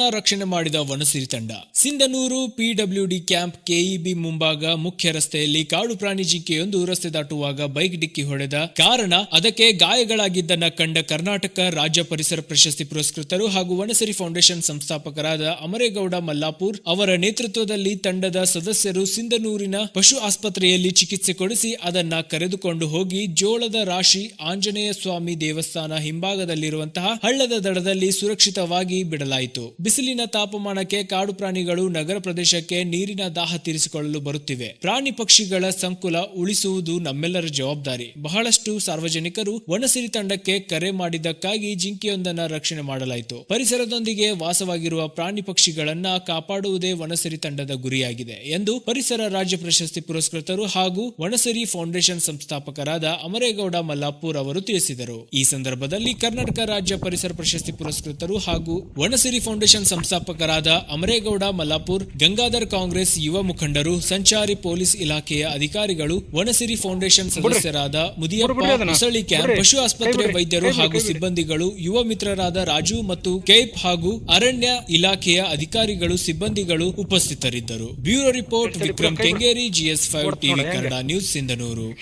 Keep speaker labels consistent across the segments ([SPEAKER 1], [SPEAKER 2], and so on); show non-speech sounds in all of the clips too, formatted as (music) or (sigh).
[SPEAKER 1] ರಕ್ಷಣೆ ಮಾಡಿದ ವನಸಿರಿ ತಂಡ. ಸಿಂಧನೂರು ಪಿಡಬ್ಲ್ಯೂಡಿ ಕ್ಯಾಂಪ್ ಕೆಇಬಿ ಮುಂಭಾಗ ಮುಖ್ಯ ರಸ್ತೆಯಲ್ಲಿ ಕಾಡು ಪ್ರಾಣಿ ಜಿಂಕೆಯೊಂದು ರಸ್ತೆ ದಾಟುವಾಗ ಬೈಕ್ ಡಿಕ್ಕಿ ಹೊಡೆದ ಕಾರಣ ಅದಕ್ಕೆ ಗಾಯಗಳಾಗಿದ್ದನ್ನ ಕಂಡ ಕರ್ನಾಟಕ ರಾಜ್ಯ ಪರಿಸರ ಪ್ರಶಸ್ತಿ ಪುರಸ್ಕೃತರು ಹಾಗೂ ವನಸಿರಿ ಫೌಂಡೇಶನ್ ಸಂಸ್ಥಾಪಕರಾದ ಅಮರೇಗೌಡ ಮಲ್ಲಾಪುರ್ ಅವರ ನೇತೃತ್ವದಲ್ಲಿ ತಂಡದ ಸದಸ್ಯರು ಸಿಂಧನೂರಿನ ಪಶು ಆಸ್ಪತ್ರೆಯಲ್ಲಿ ಚಿಕಿತ್ಸೆ ಕೊಡಿಸಿ ಅದನ್ನ ಕರೆದುಕೊಂಡು ಹೋಗಿ ಜೋಳದ ರಾಶಿ ಆಂಜನೇಯ ಸ್ವಾಮಿ ದೇವಸ್ಥಾನ ಹಿಂಭಾಗದಲ್ಲಿರುವಂತಹ ಹಳ್ಳದ ದಡದಲ್ಲಿ ಸುರಕ್ಷಿತವಾಗಿ ಬಿಡಲಾಯಿತು. ಬಿಸಿಲಿನ ತಾಪಮಾನಕ್ಕೆ ಕಾಡು ಪ್ರಾಣಿಗಳು ನಗರ ಪ್ರದೇಶಕ್ಕೆ ನೀರಿನ ದಾಹ ತೀರಿಸಿಕೊಳ್ಳಲು ಬರುತ್ತಿವೆ. ಪ್ರಾಣಿ ಪಕ್ಷಿಗಳ ಸಂಕುಲ ಉಳಿಸುವುದು ನಮ್ಮೆಲ್ಲರ ಜವಾಬ್ದಾರಿ. ಬಹಳಷ್ಟು ಸಾರ್ವಜನಿಕರು ವನಸಿರಿ ತಂಡಕ್ಕೆ ಕರೆ ಮಾಡಿದ್ದಕ್ಕಾಗಿ ಜಿಂಕೆಯೊಂದನ್ನ ರಕ್ಷಣೆ ಮಾಡಲಾಯಿತು. ಪರಿಸರದೊಂದಿಗೆ ವಾಸವಾಗಿರುವ ಪ್ರಾಣಿ ಪಕ್ಷಿಗಳನ್ನ ಕಾಪಾಡುವುದೇ ವನಸಿರಿ ತಂಡದ ಗುರಿಯಾಗಿದೆ ಎಂದು ಪರಿಸರ ರಾಜ್ಯ ಪ್ರಶಸ್ತಿ ಪುರಸ್ಕೃತರು ಹಾಗೂ ವನಸಿರಿ ಫೌಂಡೇಶನ್ ಸಂಸ್ಥಾಪಕರಾದ ಅಮರೇಗೌಡ ಮಲ್ಲಾಪುರ್ ಅವರು ತಿಳಿಸಿದರು. ಈ ಸಂದರ್ಭದಲ್ಲಿ ಕರ್ನಾಟಕ ರಾಜ್ಯ ಪರಿಸರ ಪ್ರಶಸ್ತಿ ಪುರಸ್ಕೃತರು ಹಾಗೂ ವನಸಿರಿ ಫೌಂಡೇಶನ್ ಸಂಸ್ಥಾಪಕರಾದ ಅಮರೇಗೌಡ ಮಲ್ಲಾಪುರ್ ಗಂಗಾಧರ್ ಕಾಂಗ್ರೆಸ್ ಯುವ ಮುಖಂಡರು ಸಂಚಾರಿ ಪೊಲೀಸ್ ಇಲಾಖೆಯ ಅಧಿಕಾರಿಗಳು ವನಸಿರಿ ಫೌಂಡೇಶನ್ ಸದಸ್ಯರಾದ ಮುದಿಯಪ್ಪ ಮುಸಳಿ ಕ್ಯಾಂಪ್ ಪಶು ಆಸ್ಪತ್ರೆ ವೈದ್ಯರು ಹಾಗೂ ಸಿಬ್ಬಂದಿಗಳು ಯುವ ಮಿತ್ರರಾದ ರಾಜು ಮತ್ತು ಕೇಪ್ ಹಾಗೂ ಅರಣ್ಯ ಇಲಾಖೆಯ ಅಧಿಕಾರಿಗಳು ಸಿಬ್ಬಂದಿಗಳು ಉಪಸ್ಥಿತರಿದ್ದರು. Bureau report Vikram Kengeri GS five TV Kannada news Sindhanur.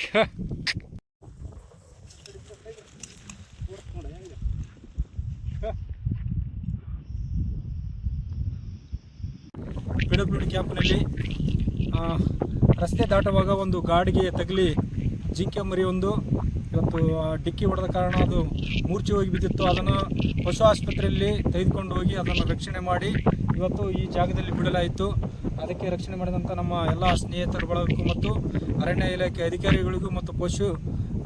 [SPEAKER 1] (laughs)
[SPEAKER 2] P W D ಕ್ಯಾಂಪ್ನಲ್ಲಿ ರಸ್ತೆ ದಾಟುವಾಗ ಒಂದು ಗಾಡಿಗೆ ತಗಲಿ ಜಿಂಕೆ ಮರಿ ಒಂದು, ಇವತ್ತು ಡಿಕ್ಕಿ ಹೊಡೆದ ಕಾರಣ ಅದು ಮೂರ್ಛೆ ಹೋಗಿ ಬಿದ್ದಿತ್ತು. ಅದನ್ನು ಪಶು ಆಸ್ಪತ್ರೆಯಲ್ಲಿ ತೆಗೆದುಕೊಂಡು ಹೋಗಿ ಅದನ್ನು ರಕ್ಷಣೆ ಮಾಡಿ ಇವತ್ತು ಈ ಜಾಗದಲ್ಲಿ ಬಿಡಲಾಯಿತು. ಅದಕ್ಕೆ ರಕ್ಷಣೆ ಮಾಡಿದಂಥ ನಮ್ಮ ಎಲ್ಲ ಸ್ನೇಹಿತರು ಬಳಗಕ್ಕೂ ಮತ್ತು ಅರಣ್ಯ ಇಲಾಖೆ ಅಧಿಕಾರಿಗಳಿಗೂ ಮತ್ತು ಪಶು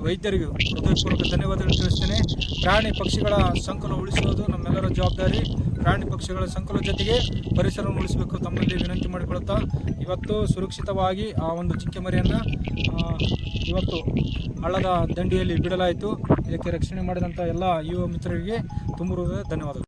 [SPEAKER 2] ವೈದ್ಯರಿಗೂ ಹೃದಯಪೂರ್ವಕ ಧನ್ಯವಾದಗಳು ತಿಳಿಸ್ತೇನೆ. ಪ್ರಾಣಿ ಪಕ್ಷಿಗಳ ಸಂಕುಲ ಉಳಿಸುವುದು ನಮ್ಮೆಲ್ಲರ ಜವಾಬ್ದಾರಿ. ಪ್ರಾಣಿ ಪಕ್ಷಿಗಳ ಸಂಕುಲ ಜೊತೆಗೆ ಪರಿಸರವನ್ನು ಉಳಿಸಬೇಕು ತಮ್ಮಲ್ಲಿ ವಿನಂತಿ ಮಾಡಿಕೊಳ್ಳುತ್ತಾ ಇವತ್ತು ಸುರಕ್ಷಿತವಾಗಿ ಆ ಒಂದು ಚಿಕ್ಕ ಮರಿಯನ್ನು ಇವತ್ತು ಹಳ್ಳದ ದಂಡಿಯಲ್ಲಿ ಬಿಡಲಾಯಿತು. ಇದಕ್ಕೆ ರಕ್ಷಣೆ ಮಾಡಿದಂಥ ಎಲ್ಲ ಯುವ ಮಿತ್ರರಿಗೆ ತುಂಬ ಧನ್ಯವಾದಗಳು.